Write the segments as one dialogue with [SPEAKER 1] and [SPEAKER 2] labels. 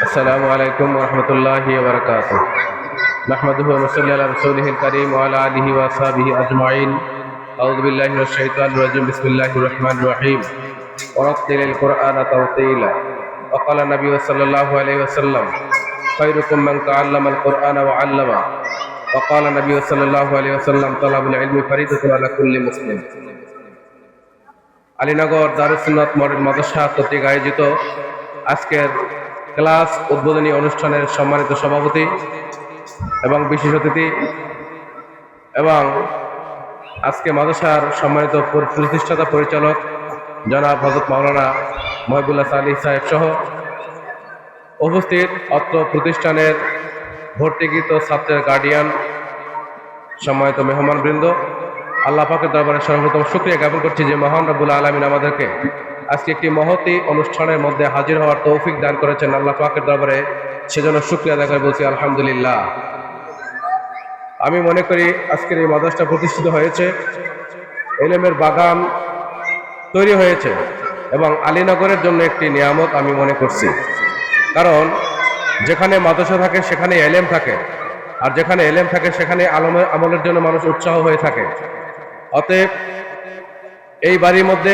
[SPEAKER 1] السلام عليكم ورحمة الله وبركاته نحمده ونصلي على رسوله الكريم وعلى آله وأصحابه أجمعين أعوذ بالله من الشيطان الرجيم بسم الله الرحمن الرحيم ورتل القرآن ترتيلا وقال النبي صلى الله عليه وسلم خيركم من تعلم القرآن وعلمه وقال النبي صلى الله عليه وسلم طلب العلم فريضة على كل مسلم Alinagar দারুসুন্নত model মাদ্রাসা কর্তৃক আয়োজিত আজকের ক্লাস উদ্বোধনী অনুষ্ঠানের সম্মানিত সভাপতি এবং বিশেষ অতিথি এবং আজকে মাদ্রাসার সম্মানিত প্রতিষ্ঠাতা পরিচালক জনাব হজরত মাওলানা মহিবুল্লাহ সালি সাহেব সহ উপস্থিত অত্র প্রতিষ্ঠানের ভর্তিকৃত ছাত্রের গার্ডিয়ান সম্মানিত মেহমানবৃন্দ, আল্লাহ পাকের দরবারে সর্বপ্রথম শুক্রিয়া জ্ঞাপন করছি যে মহান রব্বুল আলমিন আমাদেরকে আজকে একটি মহতি অনুষ্ঠানের মধ্যে হাজির হওয়ার তৌফিক দান করেছেন আল্লাহ পাকের দরবারে। সেজন্য শুক্রিয়া করে, বলছি আলহামদুলিল্লাহ। আমি মনে করি আজকের এই মাদ্রাসা প্রতিষ্ঠিত হয়েছে, এলেমের বাগান তৈরি হয়েছে এবং আলীনগরের জন্য একটি নিয়ামত আমি মনে করছি। কারণ যেখানে মাদ্রাসা থাকে, সেখানে এলেম থাকে, আর যেখানে এলেম থাকে, সেখানে আলমে, আমলের জন্য মানুষ উৎসাহ হয়ে থাকে। অতএব এই বাড়ির মধ্যে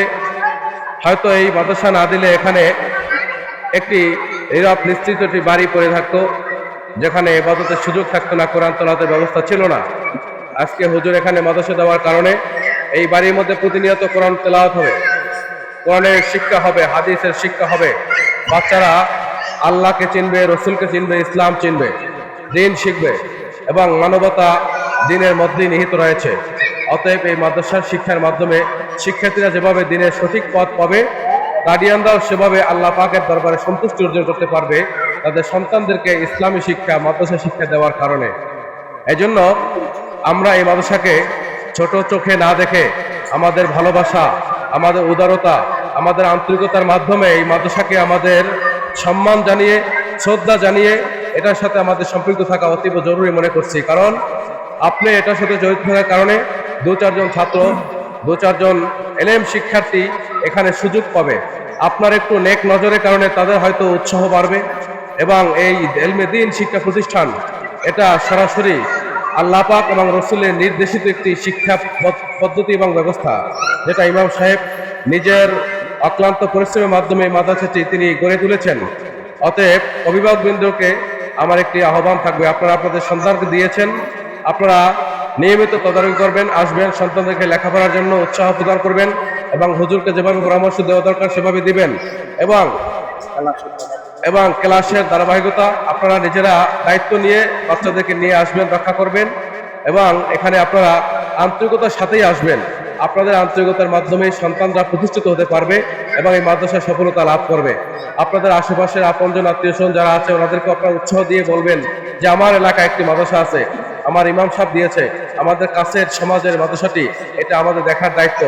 [SPEAKER 1] হয়তো এই মাদ্রাসা না দিলে এখানে একটি এরপ নিশ্চিত একটি বাড়ি পড়ে থাকতো, যেখানে এবাদতের সুযোগ থাকতো না, কোরআন তোলাতের ব্যবস্থা ছিল না। আজকে হুজুর এখানে মাদ্রাসা দেওয়ার কারণে এই বাড়ির মধ্যে প্রতিনিয়ত কোরআন তেলাওয়াত হবে। কোরআনের শিক্ষা হবে, হাদিসের শিক্ষা হবে। বাচ্চারা আল্লাহকে চিনবে, রসুলকে চিনবে, ইসলাম চিনবে, দিন শিখবে এবং মানবতা দিনের মধ্যেই নিহিত রয়েছে। অতএব এই মাদ্রাসার শিক্ষার মাধ্যমে শিক্ষার্থীরা যেভাবে দিনের সঠিক পথ পাবে, গার্ডিয়ানরাও সেভাবে আল্লাহ পাকের দরবারে সন্তুষ্টি অর্জন করতে পারবে তাদের সন্তানদেরকে ইসলামী শিক্ষা, মাদ্রাসা শিক্ষা দেওয়ার কারণে। এজন্য আমরা এই মাদ্রাসাকে ছোট চোখে না দেখে আমাদের ভালোবাসা, আমাদের উদারতা, আমাদের আন্তরিকতার মাধ্যমে এই মাদ্রাসাকে আমাদের সম্মান জানিয়ে, শ্রদ্ধা জানিয়ে এটার সাথে আমাদের সম্পৃক্ত থাকা অতীব জরুরি মনে করছি। কারণ আপনি এটার সাথে জড়িত থাকার কারণে দু চারজন ছাত্র, দু চারজন এলএম শিক্ষার্থী এখানে সুযোগ পাবে। আপনার একটু নেক নজরের কারণে তাদের হয়তো উৎসাহ বাড়বে এবং এই এলমে দিন শিক্ষা প্রতিষ্ঠান, এটা সরাসরি আল্লাহ পাক এবং রসুলের নির্দেশিত একটি শিক্ষা পদ্ধতি এবং ব্যবস্থা, যেটা ইমাম সাহেব নিজের অক্লান্ত পরিশ্রমের মাধ্যমে মাদ্রাসাটি তিনি গড়ে তুলেছেন। অতএব অভিভাবকবৃন্দকে আমার একটি আহ্বান থাকবে, আপনারা আপনাদের সন্তানকে দিয়েছেন। আপনারা নিয়মিত তদারকি করবেন, আসবেন, সন্তানদেরকে লেখাপড়ার জন্য উৎসাহ প্রদান করবেন এবং হুজুরকে যেভাবে পরামর্শ দেওয়া দরকার সেভাবে দিবেন এবং এবং ক্লাসের ধারাবাহিকতা আপনারা নিজেরা দায়িত্ব নিয়ে বাচ্চাদেরকে নিয়ে আসবেন, রক্ষা করবেন এবং এখানে আপনারা আন্তরিকতার সাথেই আসবেন। আপনাদের আন্তরিকতার মাধ্যমে সন্তানরা প্রতিষ্ঠিত হতে পারবে এবং এই মাদ্রাসায় সফলতা লাভ করবে। আপনাদের আশেপাশের আপনজন, আত্মীয় স্বজন যারা আছে ওনাদেরকে আপনারা উৎসাহ দিয়ে বলবেন যে, আমার এলাকায় একটি মাদ্রাসা আছে। আমার ইমাম সাহেব দিয়েছে, আমাদের কাছের সমাজের মাদ্রাসাটি, এটা আমাদের দেখার দায়িত্ব।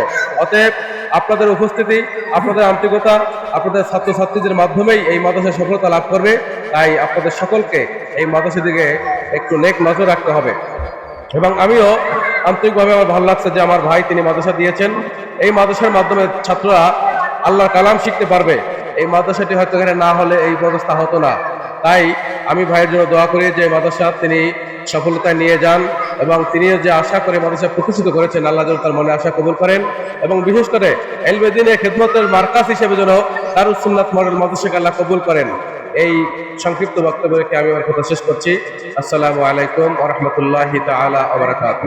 [SPEAKER 1] অতএব আপনাদের উপস্থিতি, আপনাদের আন্তরিকতা, আপনাদের ছাত্রছাত্রীদের মাধ্যমেই এই মাদ্রাসায় সফলতা লাভ করবে। তাই আপনাদের সকলকে এই মাদ্রাসার দিকে একটু নেক নজর রাখতে হবে। এবং আমিও আন্তরিকভাবে আমার ভালো লাগছে যে আমার ভাই তিনি মাদ্রাসা দিয়েছেন। এই মাদ্রাসার মাধ্যমে ছাত্ররা আল্লাহর কালাম শিখতে পারবে। এই মাদ্রাসাটি হয়তো এখানে না হলে এই ব্যবস্থা হতো না। তাই আমি ভাইয়ের জন্য দোয়া করি যে মাদ্রাসা তিনি সফলতায় নিয়ে যান এবং তিনি যে আশা করে মাদ্রাসা প্রতিষ্ঠিত করেছেন, আল্লাহ যেন তার মনে আশা কবুল করেন এবং বিশেষ করে এলবেদিনে খেদমতের মার্কাস হিসেবে যেন দারুসুন্নাথ মডেল মাদ্রাসাকে আল্লাহ কবুল করেন। এই সংক্ষিপ্ত বক্তব্য রেখে আমি আমার কথা শেষ করছি। আসসালামু আলাইকুম আ রহমতুল্লাহি তালা আবরাকাত